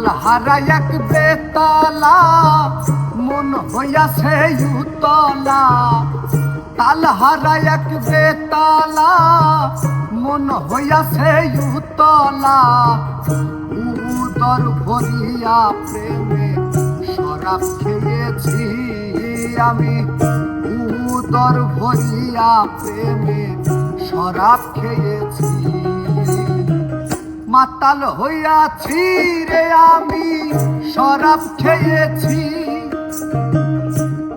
তাল হারাই এক বেতালা, মন হইয়াছে উতলা। তাল হারাই এক বেতালা, মন হইয়াছে উতলা। উদর ভরিয়া প্রেমে শরাব খেয়েছি আমি। উদর ভরিয়া প্রেমে শরাব খেয়েছি মাতাল হইয়াছি রে আমি, শরাব খেয়েছি।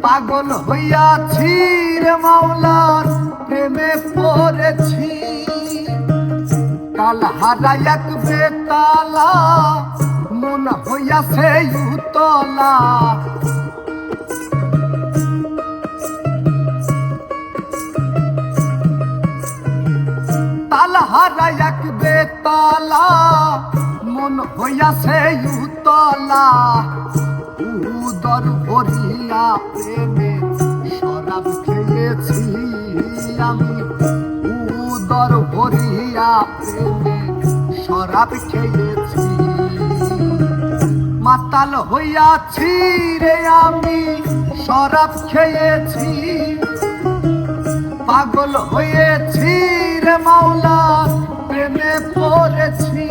পাগল হইয়াছি রে মাওলার প্রেমে পড়েছি। কাল হারাই এক বেতালা, মন হইয়াছে উতলা। তাল হারাই এক বেতালা মন হইয়াছে উতলা। উদর ভরিয়া প্রেমে শরাব খেয়েছি আমি। উদর ভরিয়া প্রেমে শরাব খেয়েছি। মাতাল হইয়াছি রে আমি, শরাব খেয়েছি। পাগল হয়েছি রে মাওলা প্রেমে পড়েছি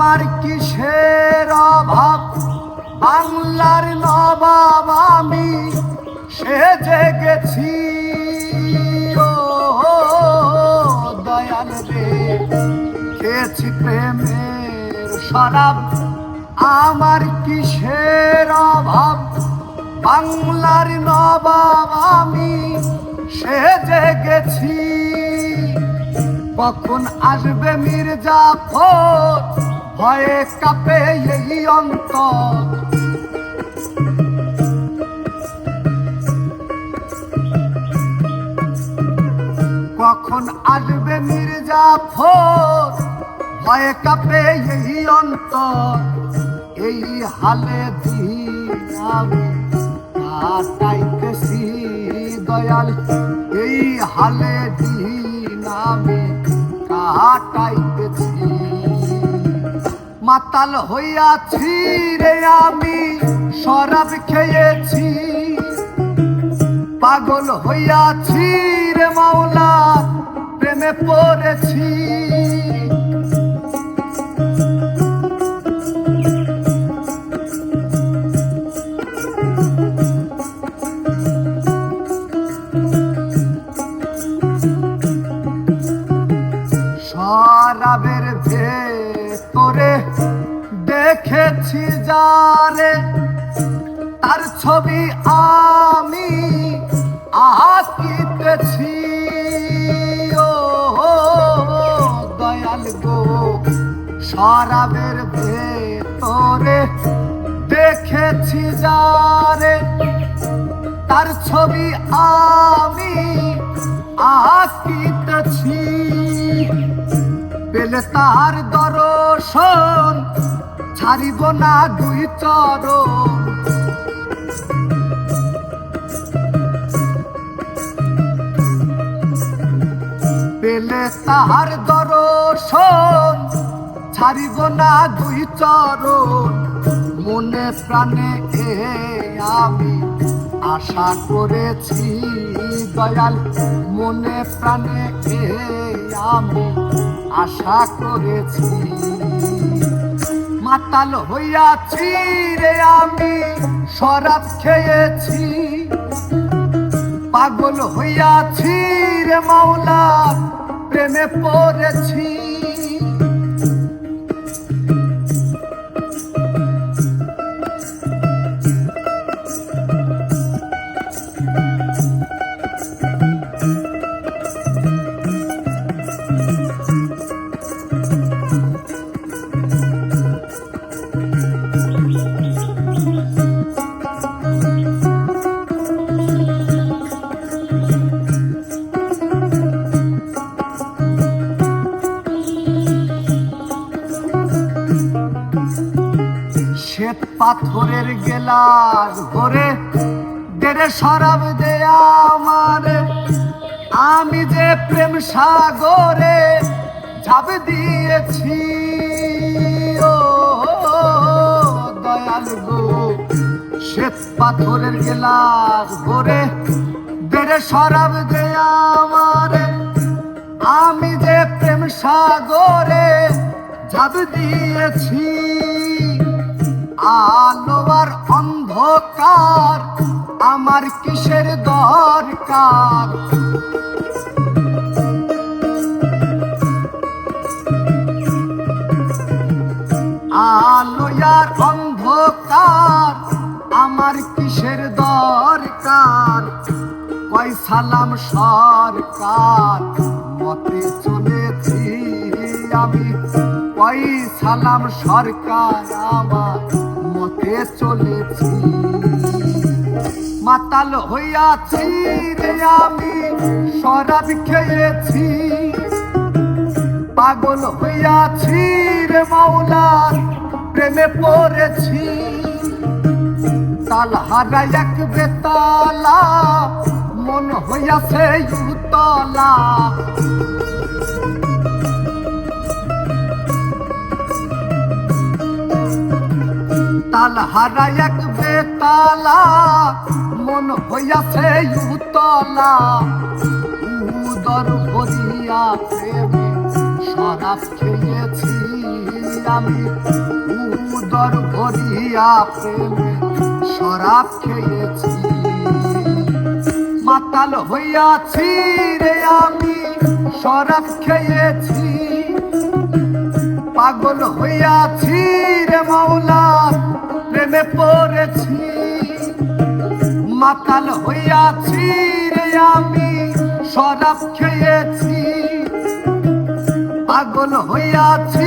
আমার কিসের অভাব? বাংলার নবাব আমি সেজে গেছি। ও দয়াল রে, খেয়েছি প্রেমের শরাব। আমার কিসের অভাব? বাংলার নবাব আমি সেজে গেছি। কখন আসবে মির্জাফর ভয়ে কাঁপে এই অন্তর। কখন আসবে মির্জাফর ভয়ে কাঁপে এই অন্তর। এই হালে কাটাইতেছি দয়াল এই হালে দিন আমি কাটাইতেছি মাতাল হইয়াছি রে আমি শরাব খেয়েছি। পাগল হইয়াছি রে মাওলা প্রেমে পড়েছি। শরাবের ভেতরে দেখেছি যারে, তার ছবি আমি আঁকিতেছি। পেলে তার দর্শন ছাড়িব না দুই চরণ। পেলে তাহার দর্শন ছাড়িব না দুই চরণ, মনে প্রাণে এ আমি আশা করেছি দয়াল। মনে প্রাণে এ আমি আশা করেছি। মাতাল হইয়াছি রে আমি, শরাব খেয়েছি। পাগল হইয়াছি রে মাওলা, প্রেমে পড়েছি। পাথরের গেলাস ভরে দেরে শরাব দেয়া আমারে। আমি যে প্রেম সাগরে ঝাঁপ দিয়েছি, ও দয়াল গো। শ্বেত পাথরের গেলাস ভরে দেরে শরাব দেয়া আমারে। আমি যে প্রেম সাগরে ঝাঁপ দিয়েছি আলো আর অন্ধকার, আমার কিসের দরকার? আলো আর অন্ধকার, আমার কিসের দরকার? কয় সালাম সরকার, মতে আমি কয় সালাম, সরকার আমার মতে চলেছি। মাতাল হইয়াছি রে আমি, শরাব খেয়েছি। পাগল হইয়াছি রে মাওলার প্রেমে পড়েছি। তাল হারা এক বেতালা, মন হইয়াছে উতলা। তাল হারা এক বেতালা, মন হইয়াছে উতলা। উদর ভরিয়া প্রেমে শরাব খেয়েছি আমি। উদর ভরিয়া প্রেমে শরাব খেয়েছি। মাতাল হইয়াছি রে আমি, শরাব খেয়েছি পাগল হইয়াছি রে মাওলা প্রেমে পড়েছি। মাতাল হইয়াছি রে আমি শরাব খেয়েছি। পাগল হইয়াছি